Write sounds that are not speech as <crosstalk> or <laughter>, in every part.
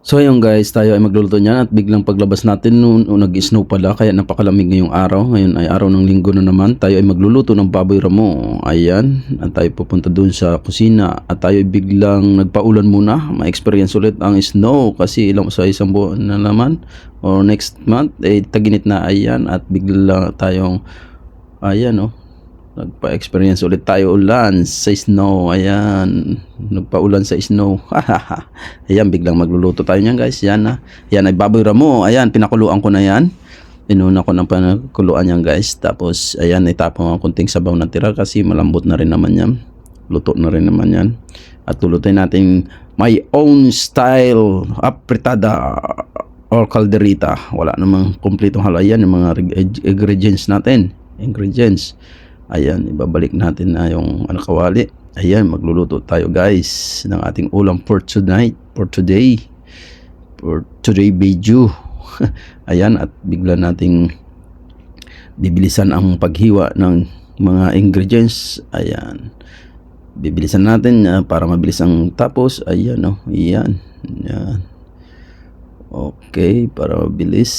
So ayun guys, tayo ay magluluto niyan at biglang paglabas natin noon o nag-snow pala kaya napakalamig ngayong araw. Ngayon ay araw ng linggo na naman. Tayo ay magluluto ng baboy ramo. Ayan, at tayo pupunta dun sa kusina at tayo ay biglang nagpaulan muna. Ma-experience ulit ang snow kasi ilang sa isang buwan na naman or next month eh taginit na ayan at bigla tayong ayan oh Nagpa-experience ulit tayo ulan sa snow. Ayan. Nagpa-ulan sa snow. <laughs> Ayan, biglang magluluto tayo niyan guys. Yan na. Yan ay baboy ramo. Ayan, pinakuluan ko na yan. Inuna ko ng pinakuluan yan guys. Tapos, ayan, itapon ko konting sabaw na tira kasi malambot na rin naman yan. Luto na rin naman yan. At lulutuin natin my own style apritada or calderita. Wala namang kumpletong halayan yung mga ingredients natin. Ingredients. Ayan, ibabalik natin na yung ano kawali. Ayan, magluluto tayo guys ng ating ulam for tonight, for today. For today video. <laughs> Ayan, at bigla nating bibilisan ang paghiwa ng mga ingredients. Ayan. Bibilisan natin ah, para mabilis ang tapos. Ayan, oh. Ayan. Ayan. Okay, para mabilis.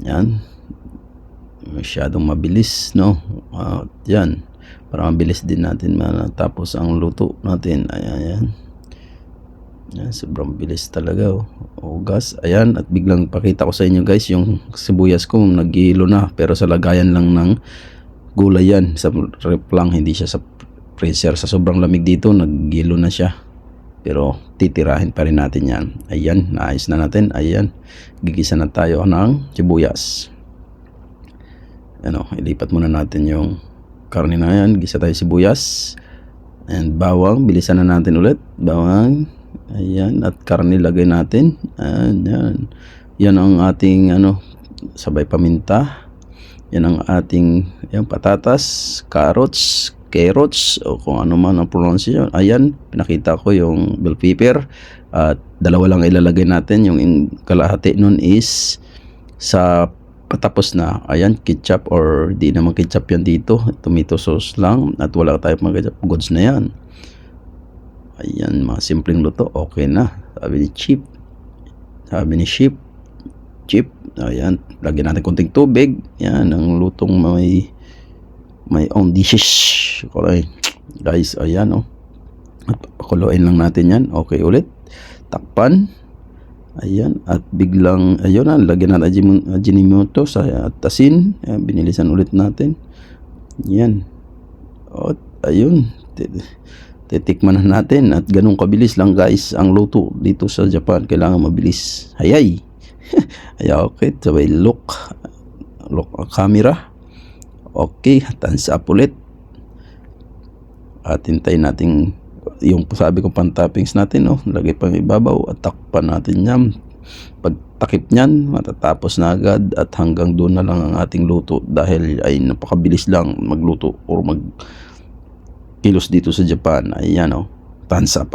Ayan masyadong mabilis no? At yan para mabilis din natin matapos ang luto natin. Ayan yan sobrang bilis talaga oh. Ugas, ayan. At biglang pakita ko sa inyo guys yung sibuyas ko naghihilo na. Pero sa lagayan lang ng gulay yan. Sa rep lang hindi siya sa freezer. Sa sobrang lamig dito naghihilo na siya. Pero titirahin pa rin natin yan. Ayan naayos na natin. Ayan gigisa na tayo ng sibuyas ano, ilipat muna natin yung karne na yan. Gisa tayo sibuyas. And bawang, bilisan na natin ulit. Bawang. Ayan, at karne lagay natin. Ayan. Yan ang ating ano, sabay paminta. Yan ang ating yan, patatas, carrots, carrots, o kung ano man ang pronunciation. Ayan, pinakita ko yung bell pepper. At dalawa lang ilalagay natin. Yung kalahati nun is sa patapos na ayan ketchup or di naman ketchup yan dito. Tomato sauce lang at wala tayong mga goods na yan. Ayan mga simpleng luto okay na. Sabi ni Chip. Sabi ni Chip. Chip ayan lagyan natin konting tubig. Yan ang lutong may may own dishes. Okay guys ayan oh. At pakuluin lang natin yan. Okay ulit. Takpan Ayan, at biglang, ayun na, lagyan natin Ajinomoto sa at asin. Ayan, binilisan ulit natin. Yan. At ayun, titikman na natin. At ganun kabilis lang guys ang luto dito sa Japan. Kailangan mabilis. Hayay! <laughs> Ay, okay, sabay look. Look ang camera. Okay, thumbs up ulit. At hintayin nating yung sabi ko pan toppings natin no? Lagay pang ibabaw at takpan natin yan. Pag takip niyan matatapos na agad at hanggang doon na lang ang ating luto dahil ay napakabilis lang magluto or mag kilos dito sa Japan. Ayan o tansa pa